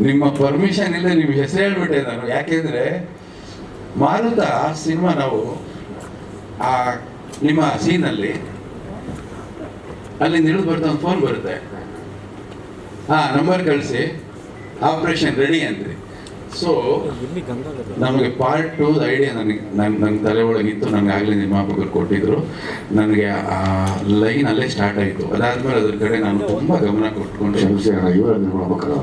ನಿಮ್ಮ ಪರ್ಮಿಷನ್ ಇಲ್ಲ ನೀವು ಹೆಸರು ಹೇಳ್ಬಿಟ್ಟೆ ನಾನು. ಯಾಕೆಂದ್ರೆ ಮಾರುತ ಸಿನಿಮಾ ನಾವು, ಆ, ನಿಮ್ಮ ಸೀನಲ್ಲಿ ಅಲ್ಲಿ ಇಳಿದು ಬರ್ತಾ ಒಂದು ಫೋನ್ ಬರುತ್ತೆ. ಹಾ ನಂಬರ್ ಕಳಿಸಿ. ಆಪರೇಷನ್ ರೆಡಿ ಅಂದ್ರಿ. ಸೊ ನಮಗೆ ಪಾರ್ಟ್ ಟು ಐಡಿಯಾ ನನಗೆ ನನ್ನ ನನ್ನ ತಲೆ ಒಳಗಿತ್ತು ನನಗೆ ಆಗಲೇ ನಿರ್ಮಾಪಕರು ಕೊಟ್ಟಿದ್ರು. ನನಗೆ ಆ ಲೈನ್ ಅಲ್ಲೇ ಸ್ಟಾರ್ಟ್ ಆಯಿತು. ಅದಾದ್ಮೇಲೆ ಅದ್ರ ಕಡೆ ನಾನು ತುಂಬ ಗಮನ ಕೊಟ್ಕೊಂಡು ಇವರ ನಿರ್ಮಾಪಕರು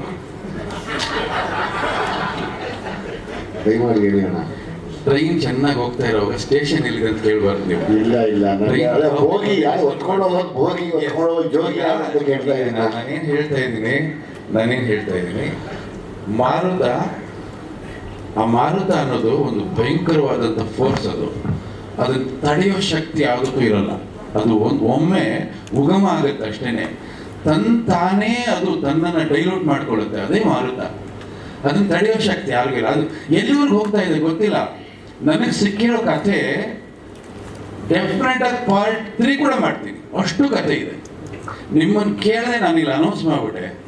ದಯಮಾಡಿ ಹೇಳಿ ಅಣ್ಣ. ಟ್ರೈನ್ ಚೆನ್ನಾಗಿ ಹೋಗ್ತಾ ಇರೋವಾಗ ಸ್ಟೇಷನ್ ಎಲ್ಲಿದೆ ಅಂತ ಕೇಳಬಾರ್ದು ನೀವು. ಇಲ್ಲ ಇಲ್ಲ. ಹೋಗಿ ಹೊತ್ಕೊಂಡು ಹೋಗಿ ಹೊತ್ಕೊಂಡು ಹೋಗಿ ಜೋಗಿ ಅಂತ ಕೇಳ್ತಾ ಇದ್ದೀನಿ. ನಾನೇನು ಹೇಳ್ತಾ ಇದ್ದೀನಿ ನಾನೇನು ಹೇಳ್ತಾ ಇದ್ದೀನಿ. ಮಾರುತ ಆ ಮಾರುತ ಅನ್ನೋದು ಒಂದು ಭಯಂಕರವಾದಂಥ ಫೋರ್ಸ್ ಅದು. ಅದನ್ನು ತಡೆಯೋ ಶಕ್ತಿ ಯಾವುದಕ್ಕೂ ಇರಲ್ಲ. ಅದು ಒಂದು ಒಮ್ಮೆ ಉಗಮ ಆಗುತ್ತೆ ಅಷ್ಟೇನೆ. ತನ್ ತಾನೇ ಅದು ತನ್ನನ್ನು ಡೈಲ್ಯೂಟ್ ಮಾಡ್ಕೊಳ್ಳುತ್ತೆ, ಅದೇ ಮಾರುತ. ಅದನ್ನ ತಡೆಯೋ ಶಕ್ತಿ ಯಾರಿಗೂ ಇಲ್ಲ. ಅದು ಎಲ್ಲಿವರೆಗೂ ಹೋಗ್ತಾ ಇದೆ ಗೊತ್ತಿಲ್ಲ. ನನಗೆ ಸಿಕ್ಕಿರೋ ಕಥೆ ಡೆಫಿನೆಟ್ ಆಗಿ ಪಾರ್ಟ್ ತ್ರೀ ಕೂಡ ಮಾಡ್ತೀನಿ. ಅಷ್ಟು ಕಥೆ ಇದೆ. ನಿಮ್ಮನ್ನು ಕೇಳದೆ ನಾನಿಲ್ಲ ಅನೌನ್ಸ್ ಮಾಡ್ಬಿಟ್ಟೆ.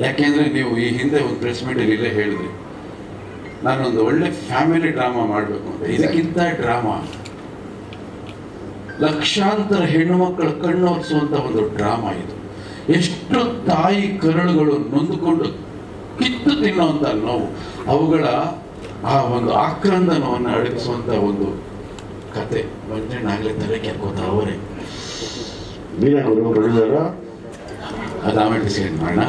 ಯಾಕೆಂದ್ರೆ ನೀವು ಈ ಹಿಂದೆ ಒಂದು ಪ್ರೆಸ್ ಮೀಟಲ್ಲಿ ಇಲ್ಲೇ ಹೇಳಿದ್ರಿ. ನಾನೊಂದು ಒಳ್ಳೆ ಫ್ಯಾಮಿಲಿ ಡ್ರಾಮಾ ಮಾಡಬೇಕು ಅಂತ. ಇದಕ್ಕಿಂತ ಡ್ರಾಮಾ ಲಕ್ಷಾಂತರ ಹೆಣ್ಣು ಮಕ್ಕಳ ಒಂದು ಡ್ರಾಮಾ ಇದು. ಎಷ್ಟು ತಾಯಿ ಕರುಳುಗಳು ನೊಂದುಕೊಂಡು ಕಿತ್ತು ತಿನ್ನುವಂಥ ನೋವು ಅವುಗಳ ಆ ಒಂದು ಆಕ್ರಂದನವನ್ನು ಅಡಗಿಸುವಂತ ಒಂದು ಕತೆ. ಮಂಜಣ್ಣಾಗಲೇ ತಲೆ ಕೆರ್ಕೋತ ಅವರೇ. ಅವರು ಗುರು ಪ್ರೊಡ್ಯೂಸರು? ಅದು ಆಮೇಲೆ ಡಿಸೈಡ್ ಮಾಡೋಣ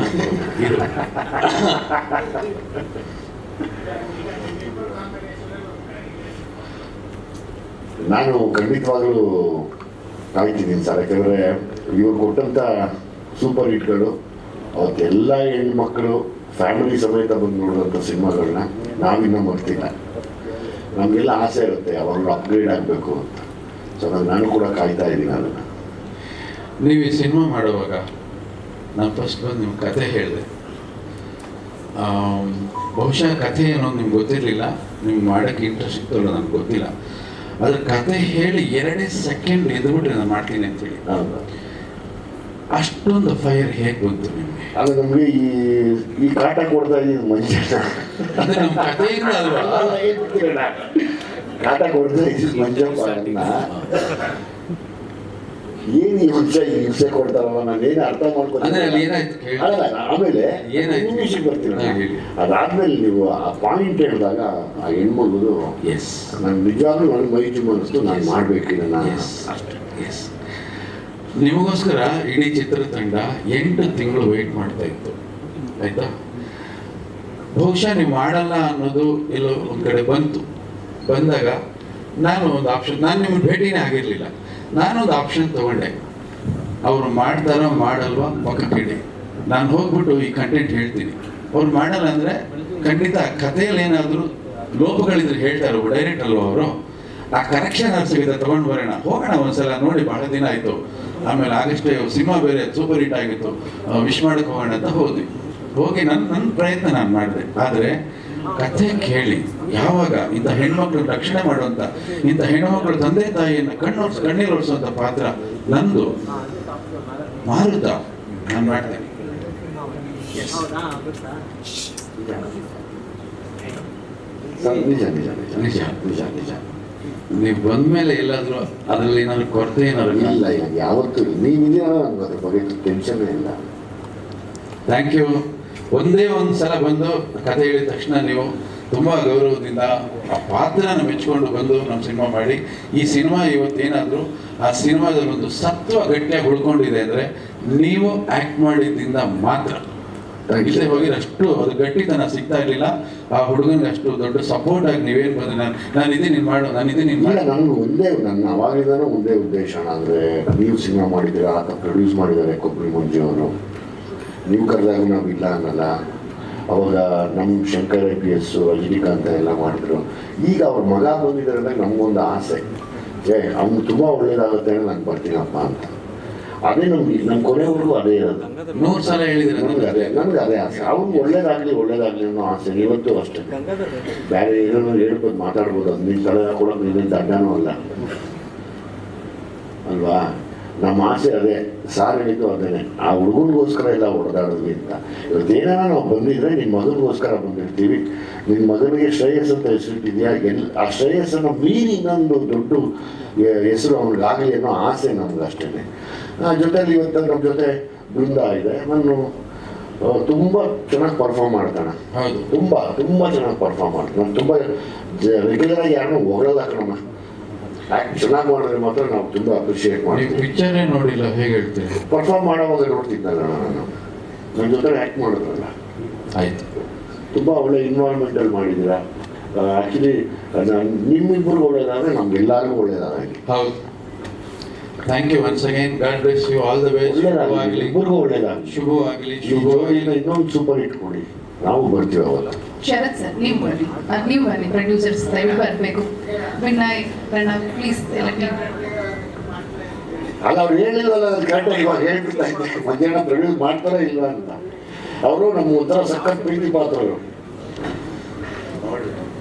ನಾನು ಖಂಡಿತವಾಗ್ಲೂ ಕಾಯ್ತಿದ್ದೀನಿ ಸರ್. ಯಾಕಂದರೆ ಇವ್ರು ಕೊಟ್ಟಂಥ ಸೂಪರ್ ಹಿಟ್ಗಳು ಅವತ್ತೆಲ್ಲ ಹೆಣ್ಮಕ್ಳು ಫ್ಯಾಮಿಲಿ ಸಮೇತ ಬಂದು ನೋಡುವಂಥ ಸಿನಿಮಾಗಳನ್ನ ನಾವಿನ್ನೂ ಮರ್ತಿಲ್ಲ. ನಮಗೆಲ್ಲ ಆಸೆ ಇರುತ್ತೆ, ಯಾವಾಗಲೂ ಅಪ್ಗ್ರೇಡ್ ಆಗಬೇಕು ಅಂತ. ಸೊ ನಾನು ಕೂಡ ಕಾಯ್ತಾ ಇದ್ದೀನಿ ಅದನ್ನು. ನೀವು ಈ ಸಿನಿಮಾ ಮಾಡುವಾಗ, ನಾನು ಫಸ್ಟ್ ಬಂದು ನಿಮ್ಮ ಕತೆ ಹೇಳಿದೆ. ಬಹುಶಃ ಕಥೆ ಏನೋ ಅಂತ ನಿಮ್ಗೆ ಗೊತ್ತಿರಲಿಲ್ಲ. ನಿಮ್ಗೆ ಮಾಡೋಕ್ಕೆ ಇಂಟ್ರೆಸ್ಟ್ ಇತ್ತಲ್ಲ ನನಗೆ ಗೊತ್ತಿಲ್ಲ. ಅದ್ರ ಕತೆ ಹೇಳಿ ಎರಡೇ ಸೆಕೆಂಡ್ ಎದ್ಬಿಟ್ರೆ ನಾನು ಮಾಡ್ತೀನಿ ಅಂತೇಳಿ. ಹೇಳಿ ಅಷ್ಟೊಂದು ಫೈರ್ ಹೇಗೆ ಬಂತು ನಿಮಗೆ? ಅದು ನಮಗೆ ಈ ಈ ಕಾಟ ಕೊಡ್ತಾ ಇದ್ದೀವಿ ಮನುಷ್ಯ. ಅದು ನಮ್ಮ ಕಥೆಯಿಂದ ಅಲ್ವಾ? ಕಾಟ ಕೊಡ್ತಾ ಇದ್ದೀವಿ ಮಂಜಪ್ಪ ಏನು ಮನುಷ್ಯ ಈ ಹಿಂಸೆ ಕೊಡ್ತಾರಲ್ಲ ನಾನು ಏನು ಅರ್ಥ ಮಾಡ್ಕೊತೀನಿ ಆಮೇಲೆ? ಇಂಗ್ಲೀಷ್ ಬರ್ತೀನಿ. ಅದಾದ್ಮೇಲೆ ನೀವು ಆ ಪಾಯಿಂಟ್ ಹೇಳಿದಾಗ ಆ ಹೆಣ್ಮಗುದು ಎಸ್ ನಾನು ನಿಜವಾಗ್ಲೂ ನನಗೆ ಮೈ ಜುಮ್ ನಾನು ಮಾಡಬೇಕಿಲ್ಲ ನಾನು. ಎಸ್ ಎಸ್ ನಿಮಗೋಸ್ಕರ ಇಡೀ ಚಿತ್ರತಂಡ ಎಂಟು ತಿಂಗಳು ವೆಯ್ಟ್ ಮಾಡ್ತಾ ಇತ್ತು. ಆಯ್ತಾ? ಬಹುಶಃ ನೀವು ಮಾಡಲ್ಲ ಅನ್ನೋದು ಎಲ್ಲೋ ಒಂದು ಕಡೆ ಬಂತು. ಬಂದಾಗ ನಾನು ಒಂದು ಆಪ್ಷನ್ ನಾನು ನಿಮ್ಮ ಭೇಟಿನೇ ಆಗಿರಲಿಲ್ಲ. ನಾನೊಂದು ಆಪ್ಷನ್ ತಗೊಂಡೆ. ಅವರು ಮಾಡ್ತಾರೋ ಮಾಡಲ್ವಾ ಕೇಳಿ. ನಾನು ಹೋಗ್ಬಿಟ್ಟು ಈ ಕಂಟೆಂಟ್ ಹೇಳ್ತೀನಿ. ಅವ್ರು ಮಾಡಲ್ಲ ಅಂದರೆ ಖಂಡಿತ ಕಥೆಯಲ್ಲಿ ಏನಾದರೂ ಲೋಪಗಳಿದ್ರೆ ಹೇಳ್ತಾರೋ ಡೈರೆಕ್ಟ್ ಅಲ್ವ ಅವರು? ಆ ಕರೆಕ್ಷನ್ ಸಿಗುತ್ತೆ, ತಗೊಂಡು ಬರೋಣ. ಹೋಗೋಣ ಒಂದ್ಸಲ, ನೋಡಿ, ಬಹಳ ದಿನ ಆಯಿತು. ಆಮೇಲೆ ಆಗಷ್ಟೇ ಸಿನಿಮಾ ಬೇರೆ ಸೂಪರ್ ಹಿಟ್ ಆಗಿತ್ತು. ವಿಶ್ ಮಾಡಕ್ಕೆ ಹೋಗೋಣ ಅಂತ ಹೋದ್ವಿ. ಹೋಗಿ ನನ್ನ ನನ್ನ ಪ್ರಯತ್ನ ನಾನು ಮಾಡಿದೆ. ಆದರೆ ಕಥೆ ಕೇಳಿ. ಯಾವಾಗ? ಇಂಥ ಹೆಣ್ಮಕ್ಳು ರಕ್ಷಣೆ ಮಾಡುವಂಥ ಇಂಥ ಹೆಣ್ಮಕ್ಳು ತಂದೆ ತಾಯಿಯನ್ನು ಕಣ್ಣು ಕಣ್ಣೀರು ಒರೆಸುವಂಥ ಪಾತ್ರ ನಂದು. ಮಾರುತ ನಾನು ಮಾಡ್ತೇನೆ. ನಿಜ ನಿಜ ನಿಜ ನಿಜ. ನಿಜ ನಿಜ. ನೀವು ಬಂದ್ಮೇಲೆ ಎಲ್ಲಾದ್ರೂ ಅದರಲ್ಲಿ ಏನಾದ್ರು ಕೊರತೆ ಏನಾದ್ರು ಇಲ್ಲ ಯಾವತ್ತೂ ನೀವಿದೆಯಾ ಇದೆಯಲ್ಲ ಅದ್ರ ಬಗ್ಗೆ ಟೆನ್ಷನ್ ಇಲ್ಲ. ಥ್ಯಾಂಕ್ ಯು ಒಂದೇ ಒಂದು ಸಲ ಬಂದು ಕಥೆ ಹೇಳಿದ ತಕ್ಷಣ ನೀವು ತುಂಬ ಗೌರವದಿಂದ ಆ ಪಾತ್ರನ ಮೆಚ್ಕೊಂಡು ಬಂದು ನಮ್ಮ ಸಿನಿಮಾ ಮಾಡಿ. ಈ ಸಿನಿಮಾ ಇವತ್ತೇನಾದರೂ ಆ ಸಿನಿಮಾದಲ್ಲಿ ಒಂದು ಸತ್ವ ಗಟ್ಟಿಯಾಗಿ ಉಳ್ಕೊಂಡಿದೆ ಅಂದರೆ ನೀವು ಆ್ಯಕ್ಟ್ ಮಾಡಿದ್ದಿಂದ ಮಾತ್ರ. ಇಲ್ಲೇ ಹೋಗಿ ಇಲ್ಲದೆ ಅಷ್ಟು ಅದು ಗಟ್ಟಿತನ ಸಿಗ್ತಾ ಇರಲಿಲ್ಲ. ಆ ಹುಡುಗನಿಗೆ ಅಷ್ಟು ದೊಡ್ಡ ಸಪೋರ್ಟ್ ಆಗಿ ನೀವೇನು ಬಂದ್ರೆ ನಾನು ನಾನು ಇದೇ ನೀನು ಮಾಡು ನಾನು ಇದೇ ನೀನು ಮಾಡು. ನನಗೆ ಒಂದೇ ನನ್ನ ಅವಾಗಿದ್ದಾನೆ ಒಂದೇ ಉದ್ದೇಶ ಅಂದರೆ ನೀವು ಸಿನಿಮಾ ಮಾಡಿದ್ದೀರಾ ಆತ ಪ್ರೊಡ್ಯೂಸ್ ಮಾಡಿದ್ದಾರೆ ಕೊಬ್ಬರಿ ಮಂಜು ಅವರು. ನೀವು ಕರೆದಾಗ ನಾವು ಇಲ್ಲ ಅನ್ನಲ್ಲ. ಅವಾಗ ನಮ್ಮ Shankar I P S Rajinikanth ಎಲ್ಲ ಮಾಡಿದ್ರು. ಈಗ ಅವ್ರ ಮಗ ಬಂದಿದ್ದಾರೆ ಅಂದಾಗ ನಮಗೊಂದು ಆಸೆ. ಏ ಅವ್ನು ತುಂಬ ಒಳ್ಳೇದಾಗುತ್ತೆ ಅಂತ ನಾನು ಬರ್ತೀನಪ್ಪ ಅಂತ. ಅದೇ ನಮ್ಗೆ ನಮ್ಮ ಕೊನೆವರೆಗೂ ಅದೇ ಇರೋದು. ನೂರು ಸಲ ಹೇಳಿದ್ರೆ ನಮ್ಗೆ ಅದೇ ನಮ್ಗೆ ಅದೇ ಆಸೆ. ಅವ್ನು ಒಳ್ಳೇದಾಗಲಿ ಒಳ್ಳೇದಾಗಲಿ ಅನ್ನೋ ಆಸೆ ಇವತ್ತು ಅಷ್ಟೇ. ಬೇರೆ ಏನೋ ಹೇಳ್ಬೋದು ಮಾತಾಡ್ಬೋದು. ಅದು ನಿನ್ನ ತಲೆ ಕೊಡೋದು ನಿನ್ನ ಅಡ್ಡನೂ ಅಲ್ಲ. ಅಲ್ವಾ? ನಮ್ಮ ಆಸೆ ಅದೇ ಸಾರ್ ಹೇಳಿದ್ದು ಅದೇನೆ ಆ ಹುಡುಗನಿಗೋಸ್ಕರ ಎಲ್ಲ ಹೊಡೆದಾಡಿದ್ವಿ ಅಂತ. ಇವತ್ತು ಏನಾರ ನಾವು ಬಂದಿದ್ರೆ ನಿನ್ನ ಮಗನಿಗೋಸ್ಕರ ಬಂದಿರ್ತೀವಿ. ನಿನ್ನ ಮಗನಿಗೆ ಶ್ರೇಯಸ್ ಅಂತ ಹೆಸರಿಟ್ಟಿದ್ಯಾ? ಎಲ್ ಆ ಶ್ರೇಯಸ್ಸನ್ನು ಮೀರಿ ಇನ್ನೊಂದು ದೊಡ್ಡ ಹೆಸರು ಅವನಿಗಾಗಲಿ ಅನ್ನೋ ಆಸೆ ನಮ್ಗೆ ಅಷ್ಟೇ ಜೊತೆಲಿ ಇವತ್ತು ನಮ್ಮ ಜೊತೆ ಬೃಂದ ಇದೆ. ನಾನು ಆ, ತುಂಬ ಚೆನ್ನಾಗಿ ಪರ್ಫಾರ್ಮ್ ಮಾಡ್ತಾನೆ. ತುಂಬ ತುಂಬ ಚೆನ್ನಾಗಿ ಪರ್ಫಾರ್ಮ್ ಮಾಡ್ತಾನೆ. ನಾನು ತುಂಬ ರೆಗ್ಯುಲರ್ ಆಗಿ ಯಾರನ್ನೂ ಹೊಗಳಲ್ಲ ಕಣಮ್ಮ. ಚೆನ್ನಾಗಿ ಮಾಡಿದ್ರೆ ಮಾತ್ರ ನಾವು ತುಂಬ ಅಪ್ರಿಷಿಯೇಟ್ ಮಾಡ್ತೀವಿ. ಪಿಕ್ಚರೇ ನೋಡಿಲ್ಲ ಹೇಗೆ ಹೇಳ್ತೀನಿ ಪರ್ಫಾರ್ಮ್ ಮಾಡೋವಾಗ ನೋಡ್ತಿದ್ದಲ್ಲ ನಾನು. ನನ್ನ ಜೊತೆ ಆ್ಯಕ್ಟ್ ಮಾಡಿದ್ರಲ್ಲ. ಆಯ್ತು. ತುಂಬ ಒಳ್ಳೆ ಇನ್ವಾಲ್ವ್ಮೆಂಟಲ್ಲಿ ಮಾಡಿದ್ದೀರಾ. ಆ್ಯಕ್ಚುಲಿ ನಿಮ್ಮಿಬ್ಬರು ಒಳ್ಳೇದಾದ್ರೆ ನಮ್ಗೆಲ್ಲರಿಗೂ ಒಳ್ಳೇದಾಗಲಿ. ಹೌದು. Thank you once again God bless you all the way ಒಳ್ಳೇದಾಗಲಿ. ಶುಭವಾಗಲಿ. ಇಬ್ಬರಿಗೂ ಒಳ್ಳೇದಾಗಲಿ. ಶುಭವಾಗಲಿ. ಇನ್ನೊಂದು ಸೂಪರ್ ಹಿಟ್ ಕೊಡಿ ನಾವು ಬರ್ತೀವಿ ಅವಾಗ ಶರತ್ ಸರ್ ನೀವು ಬರ್ರಿ ನೀವು ಬನ್ನಿ. ಪ್ರೊಡ್ಯೂಸರ್ಸ್ ದಯವಿಟ್ಟು ಬರಬೇಕು. ವಿನಯ್ ಪ್ರಣವ್. ಪ್ಲೀಸ್ ಎಲ್ಲ? ನೀವು ಅಲ್ಲ ಅವ್ರು ಹೇಳಿಲ್ಲ ಕರೆಕ್ಟಾಗಿ ಇವಾಗ ಹೇಳ್ಬಿಡ್ತಾ ಮಧ್ಯಾಹ್ನ ಪ್ರೊಡ್ಯೂಸ್ ಮಾಡ್ತಾರ ಇಲ್ಲ ಅಂತ. ಅವರು ನಮ್ಮ ಉತ್ತರ ಸಖತ್ ಪ್ರೀತಿ ಪಾತ್ರರು.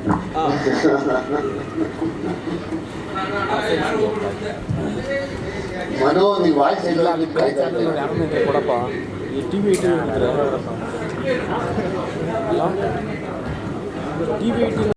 ಮನೋ ನೀವು ವಾಯ್ಸ್ ಇಲ್ಲ ಅಂತ ಕಾಯ್ತಾ ಇದ್ದೀರಾ? ಯಾರನ್ನ ಕೊಡಪ್ಪ ಈ T V T V T V